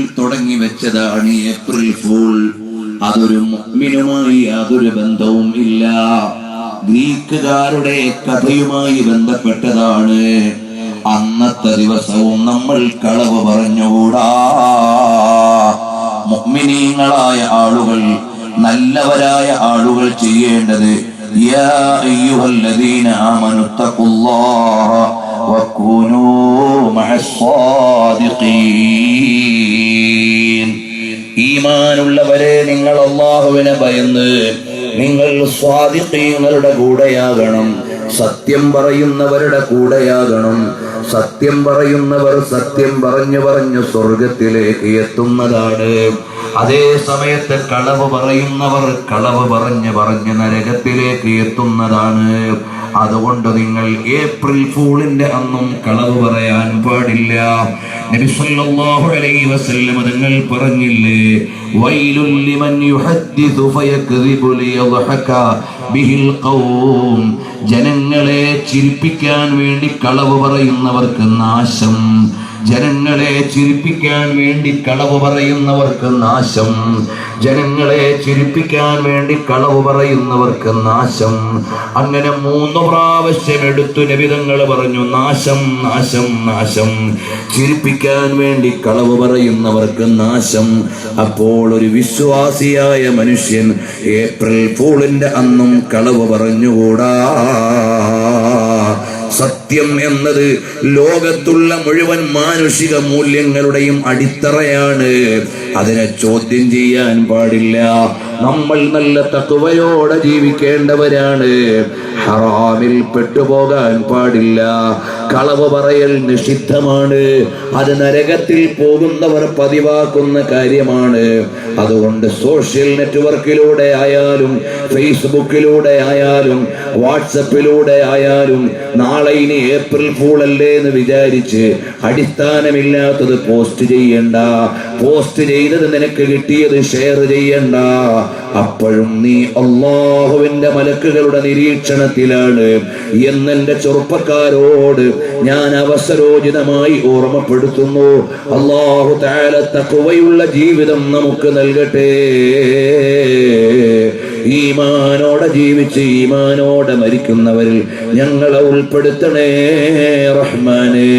തുടങ്ങി വെച്ചതാണ് April fool അതൊരു മുഅ്മിനുമായി അതൊരു ബന്ധവും ഇല്ല. ഗ്രീക്കുകാരുടെ കഥയുമായി ബന്ധപ്പെട്ടതാണ്. അന്നത്തെ ദിവസവും നമ്മൾ കളവ് പറഞ്ഞുകൂടാ. മുഅ്മിനീങ്ങളായ ആളുകൾ നല്ലവരായ ആളുകൾ ചെയ്യേണ്ടത് യാ അയ്യുഹല്ലദീന ആമനു ഈമാനുള്ളവരെ നിങ്ങൾ അള്ളാഹുവിനെ ഭയന്ന് നിങ്ങൾ സ്വാദിഖീങ്ങളുടെ കൂടെയാകണം. സത്യം പറയുന്നവരുടെ കൂടെയാകണം. സത്യം പറയുന്നവർ സത്യം പറഞ്ഞു പറഞ്ഞു സ്വർഗത്തിലേക്ക് എത്തുന്നതാണ്. അതേ സമയത്ത് കളവ് പറയുന്നവർ കളവ് പറഞ്ഞ് പറഞ്ഞ് നരകത്തിലേക്ക് എത്തുന്നതാണ്. അതുകൊണ്ട് നിങ്ങൾ ഏപ്രിൽ ഫൂളിന്റെ അന്നും കളവ് പറയാൻ പാടില്ല. അലൈഹി വസല്ലം തങ്ങൾ പറഞ്ഞില്ലേ യുഹദ്ദിസു ബിഹിൽ ഖൗം. ജനങ്ങളെ ചിരിപ്പിക്കാൻ വേണ്ടി കളവ് പറയുന്നവർക്ക് നാശം. ജനങ്ങളെ ചിരിപ്പിക്കാൻ വേണ്ടി കളവ് പറയുന്നവർക്ക് നാശം. ജനങ്ങളെ ചിരിപ്പിക്കാൻ വേണ്ടി കളവ് പറയുന്നവർക്ക് നാശം. അങ്ങനെ മൂന്ന് പ്രാവശ്യം എടുത്തു നബിതങ്ങൾ പറഞ്ഞു നാശം നാശം നാശം. ചിരിപ്പിക്കാൻ വേണ്ടി കളവ് പറയുന്നവർക്ക് നാശം. അപ്പോൾ ഒരു വിശ്വാസിയായ മനുഷ്യൻ ഏപ്രിൽ ഫൂളിന്റെ അന്നും കളവ് പറഞ്ഞുകൂടാ? സത്യം എന്നത് ലോകത്തുള്ള മുഴുവൻ മാനുഷിക മൂല്യങ്ങളുടെയും അടിത്തറയാണ്. അതിനെ ചോദ്യം ചെയ്യാൻ പാടില്ല. നമ്മൾ നല്ല തക്കുവയോടെ ജീവിക്കേണ്ടവരാണ്. ഹറാമിൽ പെട്ടുപോകാൻ പാടില്ല. കളവ് പറയൽ നിഷിദ്ധമാണ്. അത് നരകത്തിൽ പോകുന്നവർ പതിവാക്കുന്ന കാര്യമാണ്. അതുകൊണ്ട് സോഷ്യൽ നെറ്റ്വർക്കിലൂടെ ആയാലും ഫേസ്ബുക്കിലൂടെ ആയാലും വാട്സപ്പിലൂടെ ആയാലും നാളെ ഇനി ഏപ്രിൽ ഫൂൾ അല്ലേ എന്ന് വിചാരിച്ച് അടിസ്ഥാനമില്ലാത്തത് പോസ്റ്റ് ചെയ്യണ്ട. പോസ്റ്റ് ചെയ്തത് നിനക്ക് കിട്ടിയത് ഷെയർ ചെയ്യണ്ട. അപ്പോഴും നീ അള്ളാഹുവിന്റെ മലക്കുകളുടെ നിരീക്ഷണത്തിലാണ്. എന്നെന്റെ ചെറുപ്പക്കാരോട് ഞാൻ അവസരോചിതമായി ഓർമ്മപ്പെടുത്തുന്നു. അള്ളാഹു താല തക്കുവയുള്ള ജീവിതം നമുക്ക് നൽകട്ടെ. ഈമാനോടെ ജീവിച്ച് ഈമാനോടെ മരിക്കുന്നവരിൽ ഞങ്ങളെ ഉൾപ്പെടുത്തണേ റഹ്മാനേ.